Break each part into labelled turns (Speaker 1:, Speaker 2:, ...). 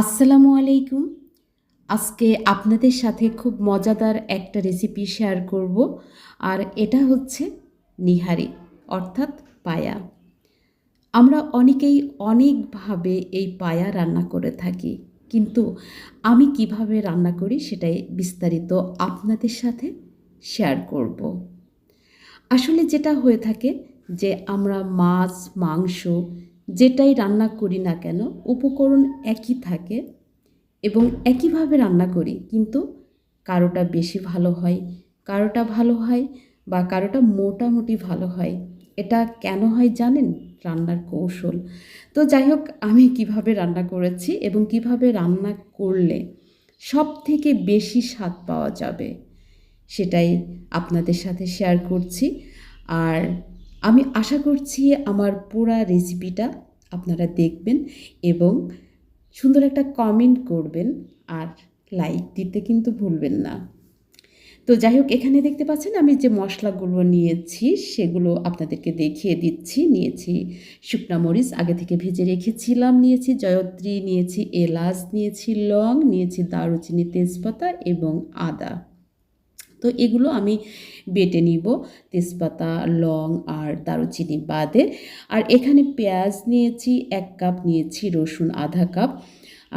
Speaker 1: আসসালামু আলাইকুম। আজকে আপনাদের সাথে খুব মজাদার একটা রেসিপি শেয়ার করব। আর এটা হচ্ছে নিহারি, অর্থাৎ পায়া। আমরা অনেকেই অনেকভাবে এই পায়া রান্না করে থাকি, কিন্তু আমি কীভাবে রান্না করি সেটাই বিস্তারিত আপনাদের সাথে শেয়ার করব। আসলে যেটা হয়ে থাকে যে আমরা মাছ, মাংস যেটাই রান্না করি না কেন, উপকরণ একই থাকে এবং একইভাবে রান্না করি, কিন্তু কারোটা বেশি ভালো হয়, কারোটা ভালো হয় বা কারোটা মোটামুটি ভালো হয়। এটা কেন হয় জানেন? রান্নার কৌশল। তো যাই হোক, আমি কীভাবে রান্না করেছি এবং কীভাবে রান্না করলে সব থেকে বেশি স্বাদ পাওয়া যাবে, সেটাই আপনাদের সাথে শেয়ার করছি। আর আমি আশা করছি আমার পুরা রেসিপিটা আপনারা দেখবেন এবং সুন্দর একটা কমেন্ট করবেন আর লাইক দিতে কিন্তু ভুলবেন না। তো যাই হোক, এখানে দেখতে পাচ্ছেন আমি যে মশলাগুলো নিয়েছি সেগুলো আপনাদেরকে দেখিয়ে দিচ্ছি। নিয়েছি শুকনা মরিচ, আগে থেকে ভেজে রেখেছিলাম, নিয়েছি জয়ত্রী, নিয়েছি এলাচ, নিয়েছি লং, নিয়েছি দারুচিনি তেজপাতা এবং আদা। তো এগুলো আমি বেটে নিব তেজপাতা, লং আর দারুচিনি বাদে। আর এখানে পেঁয়াজ নিয়েছি, এক কাপ নিয়েছি রসুন, আধা কাপ।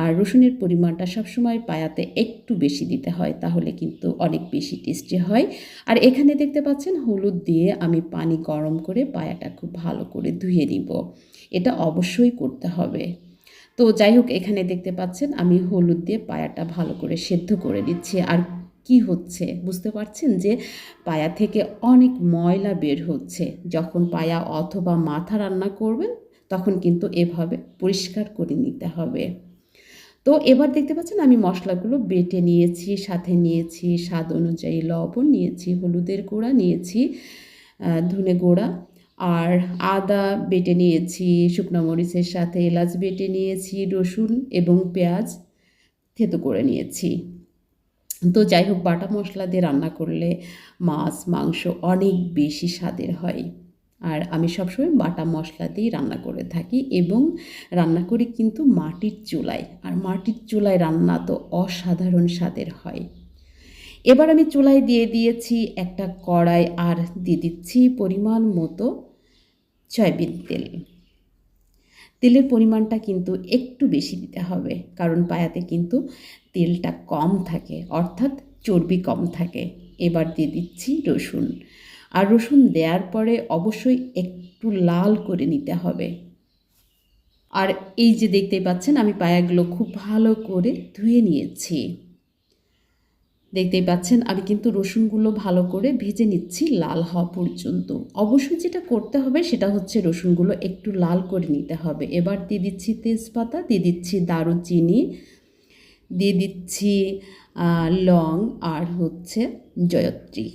Speaker 1: আর রসুনের পরিমাণটা সবসময় পায়াতে একটু বেশি দিতে হয়, তাহলে কিন্তু অনেক বেশি টেস্টি হয়। আর এখানে দেখতে পাচ্ছেন, হলুদ দিয়ে আমি পানি গরম করে পায়াটা খুব ভালো করে ধুয়ে নিব। এটা অবশ্যই করতে হবে। তো যাই হোক, এখানে দেখতে পাচ্ছেন, আমি হলুদ দিয়ে পায়াটা ভালো করে সেদ্ধ করে দিচ্ছি আর কি হচ্ছে? বুঝতে পারছেন যে পায়া থেকে অনেক ময়লা বের হচ্ছে। যখন পায়া অথবা মাথা রান্না করবেন, তখন কিন্তু এভাবে পরিষ্কার করে নিতে হবে। তো এবার দেখতে পাচ্ছেন আমি মশলাগুলো বেটে নিয়েছি, সাথে নিয়েছি, স্বাদ অনুযায়ী লবণ নিয়েছি, হলুদের গুঁড়া নিয়েছি ধনে গুঁড়া, আর আদা বেটে নিয়েছি, শুকনো মরিচের সাথে এলাচ বেটে নিয়েছি, রসুন এবং পেঁয়াজ থেতো করে নিয়েছি। তো যাই হোক, বাটা মশলা দিয়ে রান্না করলে মাছ, মাংস অনেক বেশি স্বাদের হয়। আর আমি সবসময় বাটা মশলা দিয়েই রান্না করে থাকি এবং রান্না করি কিন্তু মাটির চুলায়। আর মাটির চুলায় রান্না তো অসাধারণ স্বাদের হয়। এবার আমি চুলায় দিয়ে দিয়েছি একটা কড়াই আর দিয়ে দিচ্ছি পরিমাণ মতো সয়াবিন তেল। তেলের পরিমাণটা কিন্তু একটু বেশি দিতে হবে, কারণ পায়াতে কিন্তু তেলটা কম থাকে, অর্থাৎ চর্বি কম থাকে। এবার দিয়ে দিচ্ছি রসুন। আর রসুন দেওয়ার পরে অবশ্যই একটু লাল করে নিতে হবে। আর এই যে দেখতে পাচ্ছেন, আমি পায়াগুলো খুব ভালো করে ধুয়ে নিয়েছি। দেখতেই পাচ্ছেন, আমি কিন্তু রসুনগুলো ভালো করে ভেজে নিচ্ছি লাল হওয়া পর্যন্ত। অবশ্যই যেটা করতে হবে সেটা হচ্ছে রসুনগুলো একটু লাল করে নিতে হবে। এবার দিয়ে দিচ্ছি তেজপাতা, দিয়ে দিচ্ছি দারুচিনি দিয়ে দিচ্ছি লং আর হচ্ছে জয়ত্রী।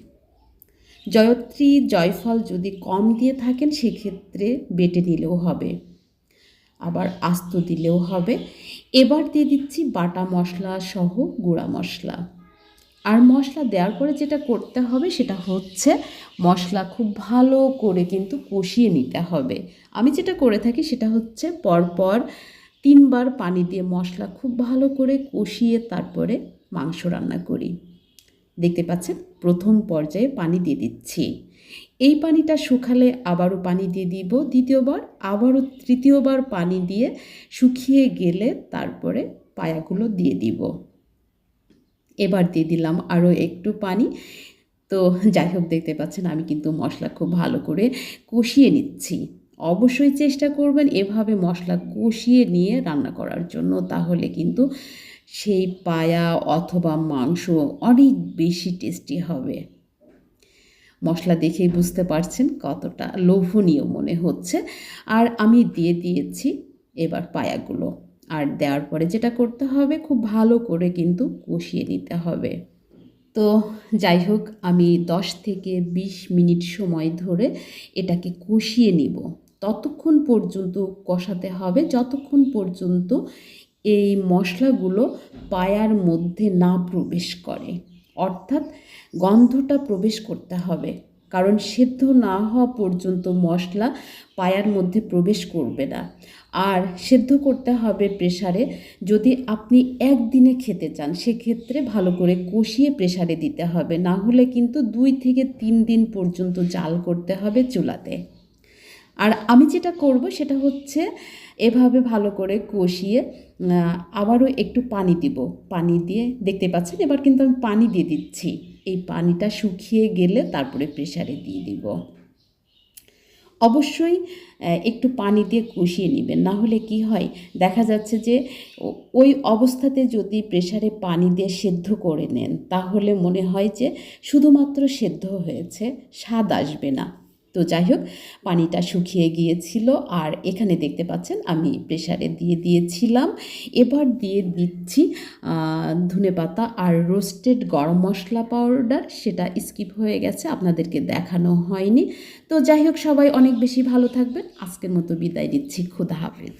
Speaker 1: জয়ত্রী জয়ফল যদি কম দিয়ে থাকেন, সেক্ষেত্রে বেটে নিলেও হবে। আবার আস্ত দিলেও হবে। এবার দিয়ে দিচ্ছি বাটা মশলা সহ গুঁড়া মশলা। আর মশলা দেওয়ার পরে যেটা করতে হবে, সেটা হচ্ছে মশলা খুব ভালো করে কিন্তু কষিয়ে নিতে হবে। আমি যেটা করে থাকি, সেটা হচ্ছে পরপর তিনবার পানি দিয়ে মশলা খুব ভালো করে কষিয়ে তারপরে মাংস রান্না করি। দেখতে পাচ্ছেন, প্রথম পর্যায়ে পানি দিয়ে দিচ্ছি। এই পানিটা শুকালে আবারও পানি দিয়ে দিব, দ্বিতীয়বার, আবারও তৃতীয়বার পানি দিয়ে শুকিয়ে গেলে তারপরে পায়াগুলো দিয়ে দিব। এবার দিয়ে দিলাম আরও একটু পানি। তো যাই হোক, দেখতে পাচ্ছেন, আমি কিন্তু মশলা খুব ভালো করে কষিয়ে নিচ্ছি। অবশ্যই চেষ্টা করবেন এভাবে মশলা কষিয়ে নিয়ে রান্না করার জন্য। তাহলে কিন্তু সেই পায়া অথবা মাংস অনেক বেশি টেস্টি হবে। মশলা দেখেই বুঝতে পারছেন কতটা লোভনীয় মনে হচ্ছে। আর আমি দিয়ে দিয়েছি এবার পায়াগুলো। আর দেওয়ার পরে যেটা করতে হবে, খুব ভালো করে কিন্তু কষিয়ে নিতে হবে। তো যাই হোক, আমি দশ থেকে ২০ মিনিট সময় ধরে এটাকে কষিয়ে নিব। ততক্ষণ পর্যন্ত কষাতে হবে, যতক্ষণ পর্যন্ত এই মশলাগুলো পায়ার মধ্যে না প্রবেশ করে। অর্থাৎ গন্ধটা প্রবেশ করতে হবে, কারণ সেদ্ধ না হওয়া পর্যন্ত মশলা পায়ার মধ্যে প্রবেশ করবে না। আর সেদ্ধ করতে হবে প্রেসারে, যদি আপনি একদিনে খেতে চান, সেক্ষেত্রে ভালো করে কষিয়ে প্রেসারে দিতে হবে। না হলে কিন্তু দুই থেকে তিন দিন পর্যন্ত জাল করতে হবে চুলাতে। আর আমি যেটা করব সেটা হচ্ছে এভাবে ভালো করে কষিয়ে আবারও একটু পানি দিব। পানি দিয়ে দেখতে পাচ্ছেন? এবার কিন্তু আমি পানি দিয়ে দিচ্ছি। এই পানিটা শুকিয়ে গেলে তারপরে প্রেশারে দিয়ে দিব। অবশ্যই একটু পানি দিয়ে কষিয়ে নেবেন। না হলে কি হয়, দেখা যাচ্ছে যে ওই অবস্থাতে যদি প্রেসারে পানি দিয়ে সেদ্ধ করে নেন, তাহলে মনে হয় যে শুধুমাত্র সেদ্ধ হয়েছে, স্বাদ আসবে না। তো যাই হোক, পানিটা শুকিয়ে গিয়েছিল আর এখানে দেখতে পাচ্ছেন আমি প্রেশারে দিয়ে দিয়েছিলাম। এবার দিয়ে দিচ্ছি ধনে পাতা আর রোস্টেড গরম মশলা পাউডার। সেটা স্কিপ হয়ে গেছে, আপনাদেরকে দেখানো হয়নি। তো যাই হোক, সবাই অনেক বেশি ভালো থাকবেন। আজকের মতো বিদায় দিচ্ছি খুদা হাফেজ।